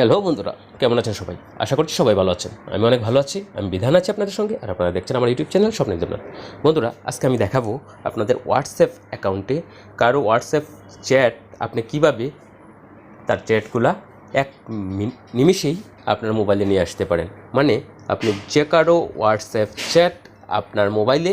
Hello বন্ধুরা, কেমন আছেন সবাই? আশা করছি সবাই ভালো আছেন। আমি অনেক ভালো আছি, আমি বিধান আছি আপনাদের সঙ্গে, আর আপনারা দেখছেন আমার ইউটিউব চ্যানেল স্বপ্নের দেবনাথ। বন্ধুরা, আজকে আমি দেখাবো আপনাদের হোয়াটসঅ্যাপ অ্যাকাউন্টে কারও হোয়াটসঅ্যাপ চ্যাট আপনি কীভাবে তার চ্যাটগুলা এক নিমিষেই আপনার মোবাইলে নিয়ে আসতে পারেন। মানে আপনি যে কারও হোয়াটসঅ্যাপ চ্যাট আপনার মোবাইলে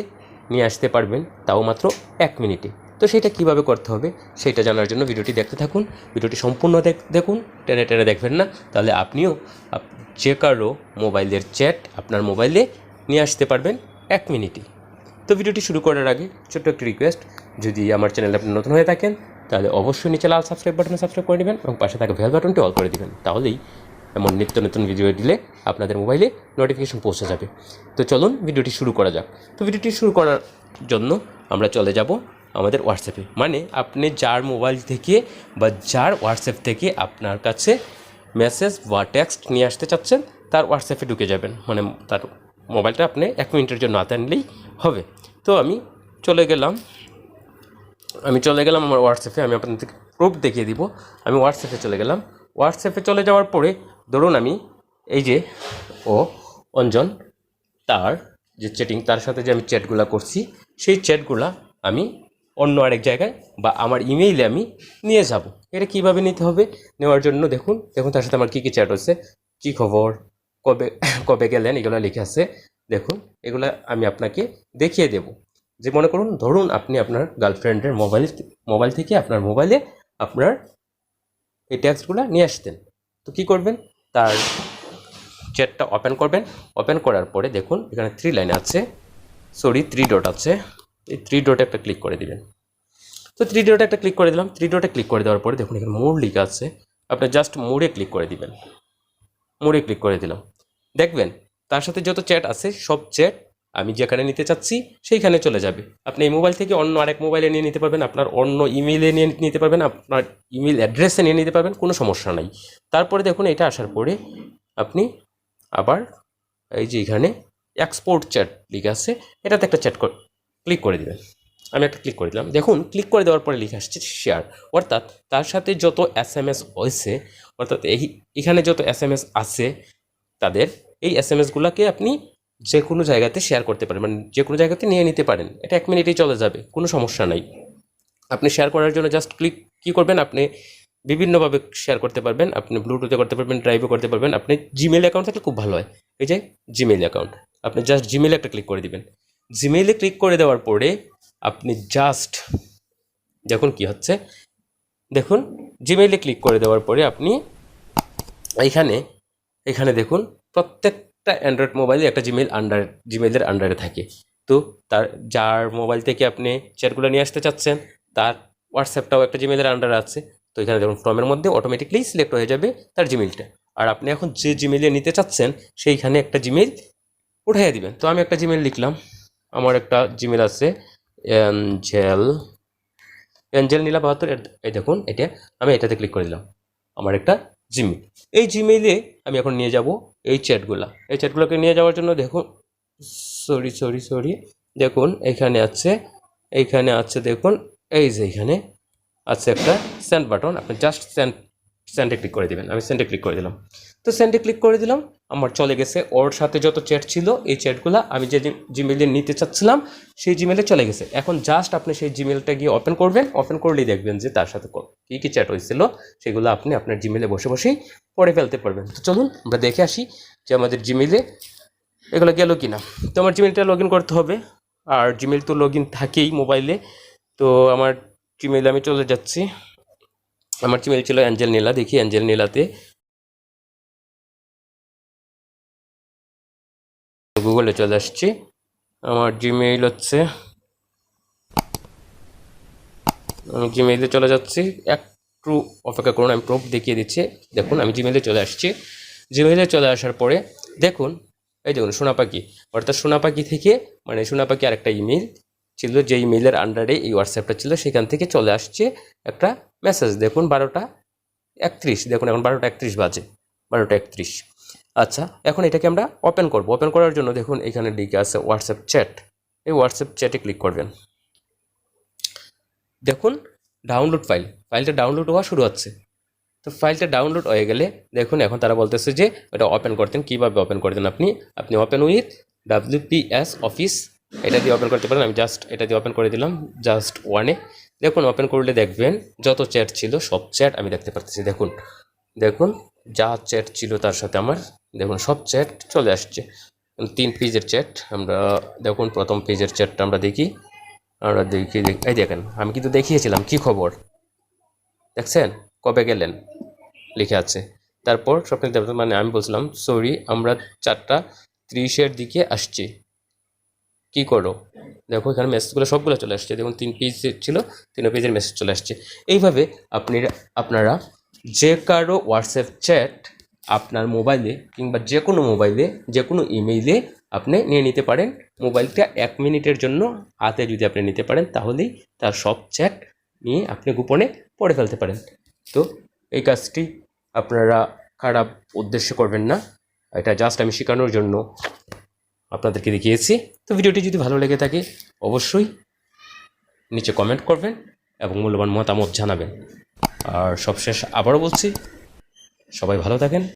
নিয়ে আসতে পারবেন, তাও মাত্র এক মিনিটে। তো সেটা কীভাবে করতে হবে সেটা জানার জন্য ভিডিওটি দেখতে থাকুন। ভিডিওটি সম্পূর্ণ দেখ- দেখুন, টেনে টেনে দেখবেন না। তাহলে আপনিও আপ- যে কারও মোবাইলের চ্যাট আপনার মোবাইলে নিয়ে আসতে পারবেন এক মিনিটে তো ভিডিওটি শুরু করার আগে ছোট্ট একটি রিকোয়েস্ট যদি আমার চ্যানেলে আপনি নতুন হয়ে থাকেন, তাহলে অবশ্যই নিচে লাল সাবস্ক্রাইব বাটনে সাবস্ক্রাইব করে নেবেন এবং পাশে থাকা বেল বাটনটি অল করে দেবেন। তাহলেই এমন নিত্য নতুন ভিডিও দিলে আপনাদের মোবাইলে নোটিফিকেশন পৌঁছে যাবে। তো চলুন ভিডিওটি শুরু করা যাক। তো ভিডিওটি শুরু করার জন্য আমরা চলে যাব আমাদের হোয়াটসঅ্যাপে মানে আপনি যার মোবাইল থেকে বা যার হোয়াটসঅ্যাপ থেকে আপনার কাছে মেসেজ বা টেক্সট নিয়ে আসতে চাচ্ছেন, তার হোয়াটসঅ্যাপে ঢুকে যাবেন। মানে তার মোবাইলটা আপনি এক মিনিটের জন্য হাতে আনলেই হবে। তো আমি চলে গেলাম। আমি চলে গেলাম আমার হোয়াটসঅ্যাপে আমি আপনাদেরকে প্রুফ দেখিয়ে দিব। আমি হোয়াটসঅ্যাপে চলে গেলাম। হোয়াটসঅ্যাপে চলে যাওয়ার পরে ধরুন আমি এই যে ও অঞ্জন, তার যে চ্যাটিং তার সাথে যে আমি চ্যাটগুলো করছি, সেই চ্যাটগুলা আমি অন্য আরেক জায়গায় বা আমার ইমেইলে আমি নিয়ে যাব। এটা কীভাবে নিতে হবে? নেওয়ার জন্য দেখুন দেখুন তার সাথে আমার কী কী চ্যাট হচ্ছে, কী খবর, কবে কবে গেলেন, এগুলো লিখে আছে। দেখুন, এগুলো আমি আপনাকে দেখিয়ে দেব। যে মনে করুন, ধরুন আপনি আপনার গার্লফ্রেন্ডের মোবাইল মোবাইল থেকে আপনার মোবাইলে আপনার এই ট্যাক্সগুলো নিয়ে আসতেন। তো কী করবেন? তার চ্যাটটা ওপেন করবেন। ওপেন করার পরে দেখুন, এখানে থ্রি লাইন আছে সরি থ্রি ডট আছে। এই থ্রি ডটে একটা ক্লিক করে দিবেন। তো থ্রি ডটে একটা ক্লিক করে দিলাম। থ্রি ডটে ক্লিক করে দেওয়ার পরে দেখুন এখানে মোড় লিখা আছে। আপনি জাস্ট মোড়ে ক্লিক করে দিবেন। মোড়ে ক্লিক করে দিলাম। দেখবেন, তার সাথে যত চ্যাট আছে, সব চ্যাট আমি যেখানে নিতে চাচ্ছি, সেইখানে চলে যাবে। আপনি এই মোবাইল থেকে অন্য আরেক মোবাইলে নিয়ে নিতে পারবেন, আপনার অন্য ইমেইলে নিয়ে নিতে পারবেন, আপনার ইমেল অ্যাড্রেসে নিয়ে নিতে পারবেন, কোনো সমস্যা নাই। তারপরে দেখুন, এটা আসার পরে আপনি আবার এই যে এখানে এক্সপোর্ট চ্যাট লিখে আছে, এটাতে একটা চ্যাট ক্লিক করে দিবেন। আমি একটা ক্লিক করে দিলাম। দেখুন, ক্লিক করে দেওয়ার পরে লিখে আসছে শেয়ার অর্থাৎ তার সাথে যত এস এম এস হয়েছে, অর্থাৎ এই, এখানে যত এস এম এস আছে তাদের, এই এস এম এসগুলোকে আপনি যে কোনো জায়গাতে শেয়ার করতে পারেন। মানে যে কোনো জায়গাতে নিয়ে নিতে পারেন। এটা এক মিনিটেই চলে যাবে, কোনো সমস্যা নাই। আপনি শেয়ার করার জন্য জাস্ট ক্লিক কী করবেন? আপনি বিভিন্নভাবে শেয়ার করতে পারবেন। আপনি ব্লুটুথে করতে পারবেন ড্রাইভে করতে পারবেন। আপনি জিমেল অ্যাকাউন্ট থাকলে খুব ভালো হয়। এই যে জিমেল অ্যাকাউন্ট আপনি জাস্ট জিমেলে একটা ক্লিক করে দিবেন। জিমেইলে ক্লিক করে দেওয়ার পরে আপনি জাস্ট দেখুন কি হচ্ছে। দেখুন জিমেইলে ক্লিক করে দেওয়ার পরে আপনি এইখানে এখানে দেখুন, প্রত্যেকটা অ্যান্ড্রয়েড মোবাইলে একটা জিমেল আন্ডার জিমেলের আন্ডারে থাকে। তো তার, যার মোবাইল থেকে আপনি চ্যাটগুলো নিয়ে আসতে চাচ্ছেন, তার হোয়াটসঅ্যাপটাও একটা জিমেলের আন্ডারে আছে। তো এখানে দেখুন ফর্মের মধ্যে অটোমেটিকলি সিলেক্ট হয়ে যাবে তার জিমেলটা আর আপনি এখন যে জিমেলে নিতে চাচ্ছেন, সেইখানে একটা জিমেল উঠাইয়া দিবেন। তো আমি একটা জিমেল লিখলাম। আমার একটা জিমেল আছে এঞ্জেল এঞ্জেল নীলা বাহাত্তর এই দেখুন, এটা আমি এটাতে ক্লিক করে দিলাম, আমার একটা জিমেল এই জিমেইলে আমি এখন নিয়ে যাব এই চ্যাটগুলা এই চ্যাটগুলোকে নিয়ে যাওয়ার জন্য দেখুন সরি সরি সরি দেখুন, এখানে আছে, এইখানে আছে, দেখুন, এই যে এখানে আছে একটা সেন্ড বাটন আপনি জাস্ট সেন্ড সেন্ডে ক্লিক করে দিবেন। আমি সেন্ডে ক্লিক করে দিলাম। তো সেন্ডে ক্লিক করে দিলাম। আমার চলে গেছে ওর সাথে যত চ্যাট ছিল, এই চ্যাটগুলো আমি যে জিমেলে নিতে চাচ্ছিলাম, সেই জিমেলে চলে গেছে। এখন জাস্ট আপনি সেই জিমেলটা গিয়ে ওপেন করবেন। ওপেন করলেই দেখবেন যে তার সাথে ক- কী চ্যাট হয়েছিল, সেগুলো আপনি আপনার জিমেলে বসে বসেই পড়ে ফেলতে পারবেন। তো চলুন আমরা দেখে আসি যে আমাদের জিমেলে এগুলো গেল কি না তো আমার জিমেলটা লগ করতে হবে। আর জিমেল তো লগ থাকেই মোবাইলে তো আমার জিমেলে আমি চলে যাচ্ছি। আমার জিমেল ছিল? অ্যাঞ্জেল নীলা দেখি অ্যাঞ্জেল নীলাতে গুগলে চলে আসছি। আমার জিমেইল হচ্ছে আমি জিমেইলে চলে যাচ্ছি। একটু অপেক্ষা করুন, আমি প্রুফ দেখিয়ে দিচ্ছি। দেখুন, আমি জিমেইলে চলে আসছি। জিমেইলে চলে আসার পরে, দেখুন, এই দেখুন সোনা পাখি অর্থাৎ সোনা পাখি থেকে মানে সোনা পাখি আরেকটা ইমেল ছিল যে ইমেলের আন্ডারে এই হোয়াটসঅ্যাপটা ছিল, সেখান থেকে চলে আসছে একটা মেসেজ, দেখুন বারোটা একত্রিশ, দেখুন এখন বারোটা একত্রিশ বাজে, বারোটা একত্রিশ। আচ্ছা এখন এটাকে আমরা ওপেন করব। ওপেন করার জন্য দেখুন এখানে লিখে আছে হোয়াটসঅ্যাপ চ্যাট এই হোয়াটসঅ্যাপ চ্যাটে ক্লিক করবেন। দেখুন ডাউনলোড ফাইল ফাইলটা ডাউনলোড হওয়া শুরু হচ্ছে। তো ফাইলটা ডাউনলোড হয়ে গেলে দেখুন, এখন তারা বলতেছে যে এটা ওপেন করতেন। কীভাবে ওপেন করতেন আপনি? আপনি ওপেন উইথ ডাব্লিউপিএস অফিস এটা দিয়ে ওপেন করতে পারেন। আমি জাস্ট এটা দিয়ে ওপেন করে দিলাম জাস্ট ওয়ানে দেখুন ওপেন করলে দেখবেন যত চ্যাট ছিল সব চ্যাট আমি দেখতে পারতেছি। দেখুন দেখুন, যা চ্যাট ছিল তার সাথে আমার, দেখুন, সব চ্যাট চলে আসছে। তিন পেজের চ্যাট আমরা দেখুন, প্রথম পেজের চ্যাটটা আমরা দেখি। আমরা দেখি এই দেখেন, আমি কিন্তু দেখিয়েছিলাম কি খবর। দেখছেন? কবে গেলেন? লিখে আছে। তারপর স্বপ্নের মানে আমি বলছিলাম সরি আমরা চারটা ত্রিশের দিকে আসছি। কি করো? দেখো, এখানে মেসেজগুলো সবগুলো চলে আসছে। দেখুন, তিন পেজ ছিল, তিন পেজের মেসেজ চলে আসছে। এইভাবে আপনি, আপনারা যে কারও হোয়াটসঅ্যাপ চ্যাট আপনার মোবাইলে কিংবা যে কোনো মোবাইলে যে কোনো ইমেইলে আপনি নিয়ে নিতে পারেন। মোবাইলটা এক মিনিটের জন্য হাতে যদি আপনি নিতে পারেন, তাহলেই তার সব চ্যাট নিয়ে আপনি গোপনে পড়ে ফেলতে পারেন। তো এই কাজটি আপনারা খারাপ উদ্দেশ্য করবেন না। এটা জাস্ট আমি শেখানোর জন্য আপনাদেরকে দেখিয়েছি। তো ভিডিওটি যদি ভালো লেগে থাকে, অবশ্যই নিচে কমেন্ট করবেন এবং মূল্যবান মতামত জানাবেন। আর সবশেষ আবারও বলছি, সবাই ভালো থাকেন।